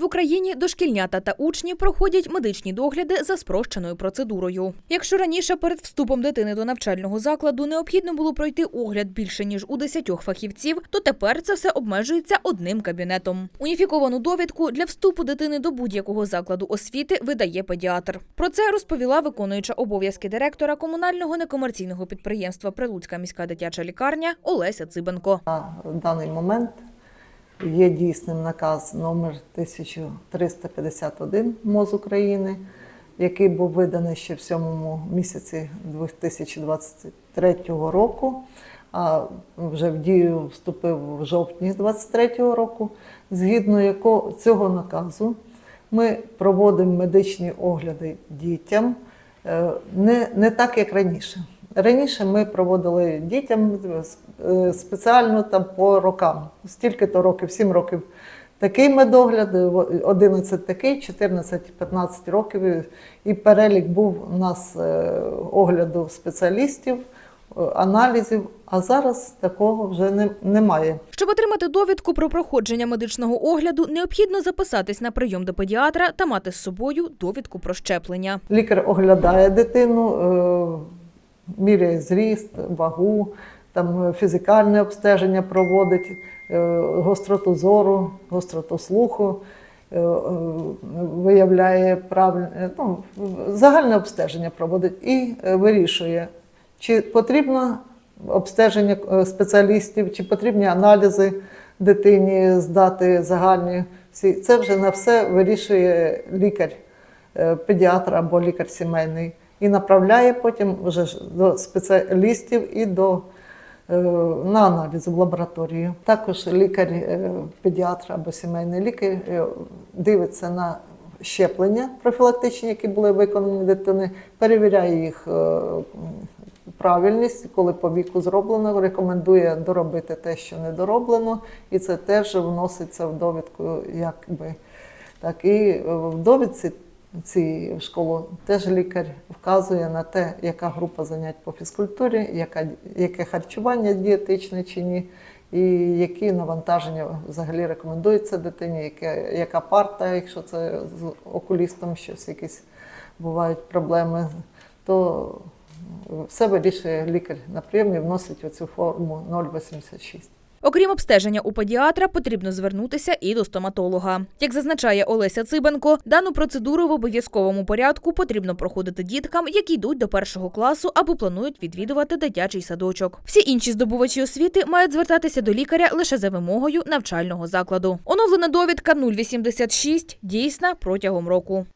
В Україні дошкільнята та учні проходять медичні догляди за спрощеною процедурою. Якщо раніше перед вступом дитини до навчального закладу необхідно було пройти огляд більше ніж у десятьох фахівців, то тепер це все обмежується одним кабінетом. Уніфіковану довідку для вступу дитини до будь-якого закладу освіти видає педіатр. Про це розповіла виконуюча обов'язки директора комунального некомерційного підприємства Прилуцька міська дитяча лікарня Олеся Цибенко. На даний момент є дійсним наказ номер 1351 МОЗ України, який був виданий ще в сьомому місяці 2023 року, а вже в дію вступив в жовтні 2023 року. Згідно якого цього наказу ми проводимо медичні огляди дітям е, не, не так, як раніше. Раніше ми проводили дітям е, спеціально там по рокам. Стільки-то років, 7 років такий медогляд, 11 такий, 14-15 років. І перелік був у нас е, огляду спеціалістів, е, аналізів, а зараз такого вже не, немає. Щоб отримати довідку про проходження медичного огляду, необхідно записатись на прийом до педіатра та мати з собою довідку про щеплення. Лікар оглядає дитину, е, міряє зріст, вагу, там е, фізикальне обстеження проводить, е, гостроту зору, гостроту слуху, е, виявляє правильне, ну, загальне обстеження проводить і вирішує, чи потрібно обстеження спеціалістів, чи потрібні аналізи дитині здати загальні. Це вже на все вирішує лікар, педіатр або лікар сімейний. І направляє потім вже до спеціалістів і до, е, на аналіз в лабораторію. Також лікар, е, або сімейний лікар е, дивиться на щеплення профілактичні, які були виконані дитини, перевіряє їх правильність, коли по віку зроблено, рекомендує доробити те, що не дороблено, і це теж вноситься в довідку, якби так. І в довідці цій в школу теж лікар вказує на те, яка група занять по фізкультурі, яка, яке харчування дієтичне чи ні, і які навантаження взагалі рекомендується дитині, яке, яка парта, якщо це з окулістом щось якісь бувають проблеми, то все вирішує лікар на прийомі, вносить оцю форму 0,86. Окрім обстеження у педіатра, потрібно звернутися і до стоматолога. Як зазначає Олеся Цибенко, дану процедуру в обов'язковому порядку потрібно проходити діткам, які йдуть до першого класу або планують відвідувати дитячий садочок. Всі інші здобувачі освіти мають звертатися до лікаря лише за вимогою навчального закладу. Оновлена довідка 086 дійсна протягом року.